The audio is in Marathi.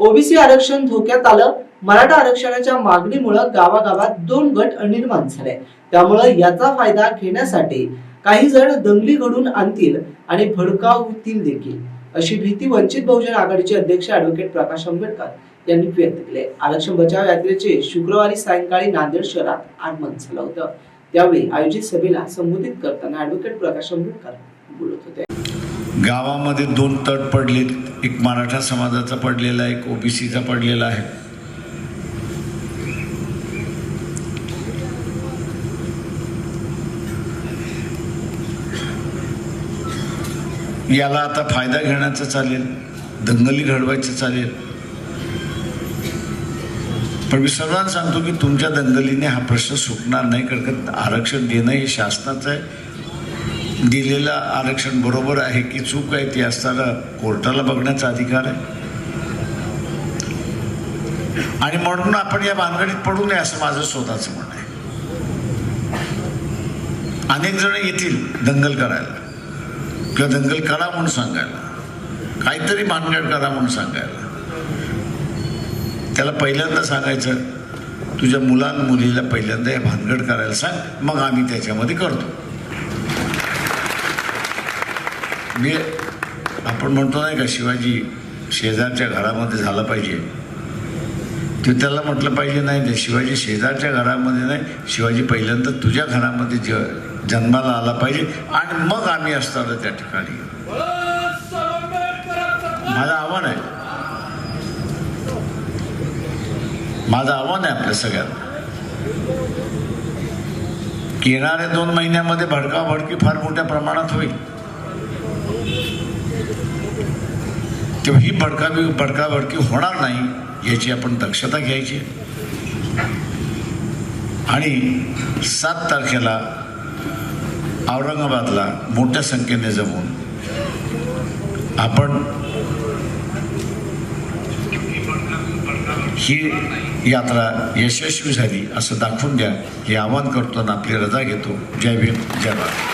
ओबीसी आरक्षण धोक्यात आलं मराठा आरक्षणाच्या मागणीमुळे गावागावात दोन गट निर्माण झाले. त्यामुळे याचा फायदा घेण्यासाठी काही जण दंगली घडून आणतील आणि भडकावतील देखील. अशी भीती वंचित बहुजन आघाडीचे अध्यक्ष ऍडव्होकेट प्रकाश आंबेडकर यांनी व्यक्त केली. आरक्षण बचाव यात्रेचे शुक्रवारी सायंकाळी नांदेड शहरात आगमन झालं होतं. त्यावेळी आयोजित सभेला संबोधित करताना ऍडव्होकेट प्रकाश आंबेडकर बोलत होते. गावामध्ये दोन तट पडलेत. एक मराठा समाजाचा पडलेला एक ओबीसीचा पडलेला आहे. याला आता फायदा घेण्याचं चालेल दंगली घडवायचं चालेल. पण मी सर्वांना सांगतो की तुमच्या दंगलीने हा प्रश्न सुटणार नाही कारण आरक्षण देणं हे शासनाचं आहे. दिलेलं आरक्षण बरोबर आहे की चूक आहे ती असताना कोर्टाला बघण्याचा अधिकार आहे? आणि म्हणून आपण या भानगडीत पडू नये असं माझं स्वतःचं म्हणणं आहे. अनेक जण येतील दंगल करायला किंवा दंगल करा म्हणून सांगायला. काहीतरी भानगड करा म्हणून सांगायला. त्याला पहिल्यांदा सांगायचं तुझ्या मुलां मुलीला पहिल्यांदा हे भानगड करायला सांग मग आम्ही त्याच्यामध्ये करतो. मी आपण म्हणतो नाही का शिवाजी शेजारच्या घरामध्ये झाला पाहिजे. ते त्याला म्हटलं पाहिजे नाही ते शिवाजी शेजारच्या घरामध्ये नाही शिवाजी पहिल्यांदा तुझ्या घरामध्ये ज जन्माला आला पाहिजे आणि मग आम्ही असताना त्या ठिकाणी. माझं आव्हान आहे. माझं आव्हान आहे आपल्या सगळ्यांना. येणाऱ्या दोन महिन्यामध्ये भडका भडकी फार मोठ्या प्रमाणात होईल. तेव्हा ही भडकावी भडका होणार नाही याची आपण दक्षता घ्यायची. आणि सात तारखेला औरंगाबादला मोठ्या संख्येने जमून आपण ही यात्रा यशस्वी झाली असं दाखवून द्या. हे आवाहन करतो आणि आपली रजा घेतो. जय भीम जय भारत.